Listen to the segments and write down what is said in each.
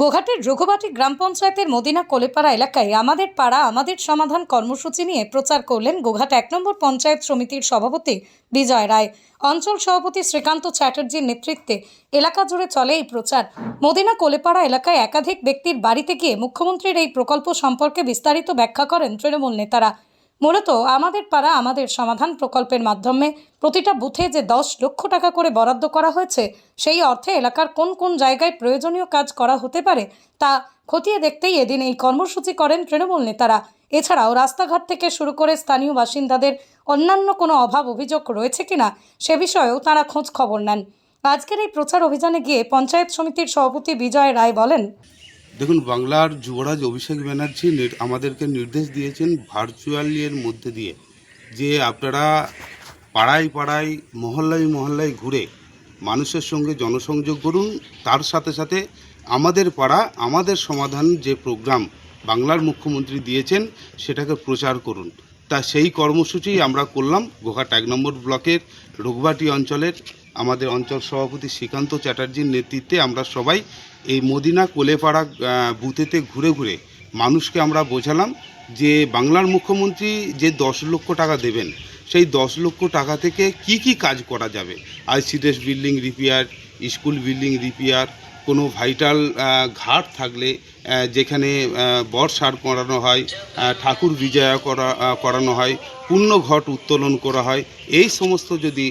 গোঘাটের রঘুবাটি গ্রাম পঞ্চায়েতের মদিনা কোলেপাড়া এলাকায় আমাদের পাড়া, আমাদের সমাধান কর্মসূচি নিয়ে প্রচার করলেন গোঘাট এক নম্বর পঞ্চায়েত সমিতির সভাপতি বিজয় রায়। অঞ্চল সভাপতি শ্রীকান্ত চ্যাটার্জির নেতৃত্বে এলাকা জুড়ে চলে এই প্রচার। মদিনা কোলেপাড়া এলাকায় একাধিক ব্যক্তির বাড়িতে গিয়ে মুখ্যমন্ত্রীর এই প্রকল্প সম্পর্কে বিস্তারিত ব্যাখ্যা করেন তৃণমূল নেতারা। মূলত আমাদের পাড়া আমাদের সমাধান প্রকল্পের মাধ্যমে প্রতিটা বুথে যে দশ লক্ষ টাকা করে বরাদ্দ করা হয়েছে, সেই অর্থে এলাকার কোন কোন জায়গায় প্রয়োজনীয় কাজ করা হতে পারে তা খতিয়ে দেখতেই এদিন এই কর্মসূচি করেন তৃণমূল নেতারা। এছাড়াও রাস্তাঘাট থেকে শুরু করে স্থানীয় বাসিন্দাদের অন্যান্য কোনো অভাব অভিযোগ রয়েছে কিনা সে বিষয়েও তারা খোঁজ খবর নেন। আজকের এই প্রচার অভিযানে গিয়ে পঞ্চায়েত সমিতির সভাপতি বিজয় রায় বলেন দেখুন, বাংলার যুবরাজ অভিষেক ব্যানার্জি আমাদেরকে নির্দেশ দিয়েছেন ভার্চুয়ালের মধ্যে দিয়ে যে আপনারা পাড়ায় পাড়ায়, মহল্লায় মহল্লায় ঘুরে মানুষের সঙ্গে জনসংযোগ করুন। তার সাথে সাথে আমাদের পাড়া, আমাদের সমাধান যে প্রোগ্রাম বাংলার মুখ্যমন্ত্রী দিয়েছেন, সেটাকে প্রচার করুন। তা সেই কর্মসূচি আমরা করলাম। গোঘাট এক নম্বর ব্লকের রঘুবাটি অঞ্চলের আমাদের অঞ্চল সভাপতি শ্রীকান্ত চ্যাটার্জির নেতৃত্বে আমরা সবাই এই মদিনা কোলেপাড়া বুথেতে ঘুরে ঘুরে মানুষকে আমরা বোঝালাম যে বাংলার মুখ্যমন্ত্রী যে দশ লক্ষ টাকা দেবেন, সেই দশ লক্ষ টাকা থেকে কি কি কাজ করা যাবে? ICDS building repair, school building repair, কোনো ভাইটাল ঘাট থাকলে যেখানে আহ, বর্ষার করানো হয় ঠাকুর বিজয়া করা করানো হয় পূর্ণ ঘট উত্তোলন করা হয় এই সমস্ত যদি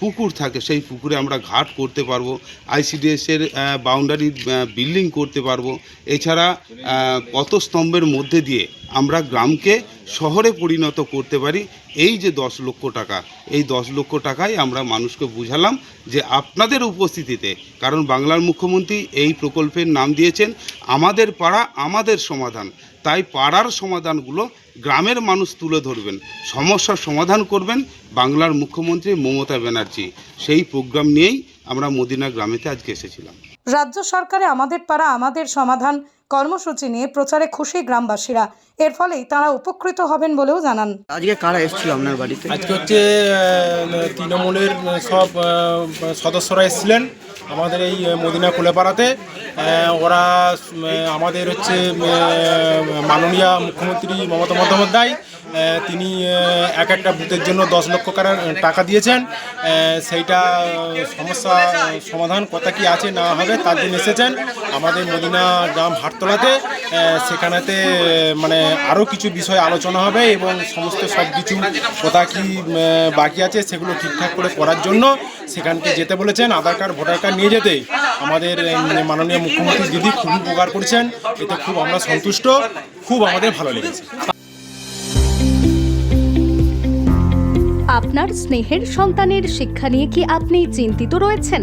পুকুর থাকে সেই পুকুরে আমরা ঘাট করতে পারব আইসিডিএসের বাউন্ডারি বিল্ডিং করতে পারব। এছাড়া আহ, পথস্তম্ভের মধ্যে দিয়ে আমরা গ্রামকে শহরে পরিণত করতে পারি এই যে দশ লক্ষ টাকা এই দশ লক্ষ টাকায় আমরা মানুষকে বুঝালাম যে আপনাদের উপস্থিতিতে কারণ বাংলার মুখ্যমন্ত্রী এই প্রকল্পের নাম দিয়েছেন আমাদের পাড়া আমাদের সমাধান। তাই পাড়ার সমাধানগুলো গ্রামের মানুষ তুলে ধরবেন। সমস্যার সমাধান করবেন বাংলার মুখ্যমন্ত্রী মমতা ব্যানার্জি। সেই প্রোগ্রাম নিয়েই আমরা মদিনা গ্রামেতে আজকে এসেছিলাম। রাজ্য সরকারে আমাদের পাড়া আমাদের সমাধান কর্মসূচি নিয়ে প্রচারে খুশি গ্রামবাসীরা। এর ফলেই তারা উপকৃত হবেন বলেও জানান। আজকে কারা এসেছিল আপনার বাড়িতে? আজকে হচ্ছে আহ, তৃণমূলের সব আহ, সদস্যরা এসেছিলেন আমাদের এই মদিনা কোলেপাড়াতে। আহ, ওরা উম, আমাদের হচ্ছে উম, মাননীয় মুখ্যমন্ত্রী মমতা বন্দ্যোপাধ্যায় আহ, তিনি আহ, এক একটা বুথের জন্য দশ লক্ষ টাকা- টাকা দিয়েছেন। আহ, সেইটা আহ, সমস্যা সমাধান কথা কি আছে না হবে তার জন্য এসেছেন। আমাদের মদিনা গ্রাম হাটতলাতে আহ, সেখানেতে মানে আরও কিছু বিষয় আলোচনা হবে এবং সমস্ত সব কিছু কোথা কি বাকি আছে সেগুলো ঠিকঠাক করে করার জন্য সেখানকে যেতে বলেছেন। আধার কার্ড ভোটার কার্ড নিয়ে যেতে আমাদের উম, মাননীয় মুখ্যমন্ত্রী দিদি খুব উপকার করেছেন। এতে খুব আমরা সন্তুষ্ট। খুব আমাদের ভালো লেগেছে। আপনার স্নেহের সন্তানের শিক্ষা নিয়ে কি আপনি চিন্তিত রয়েছেন?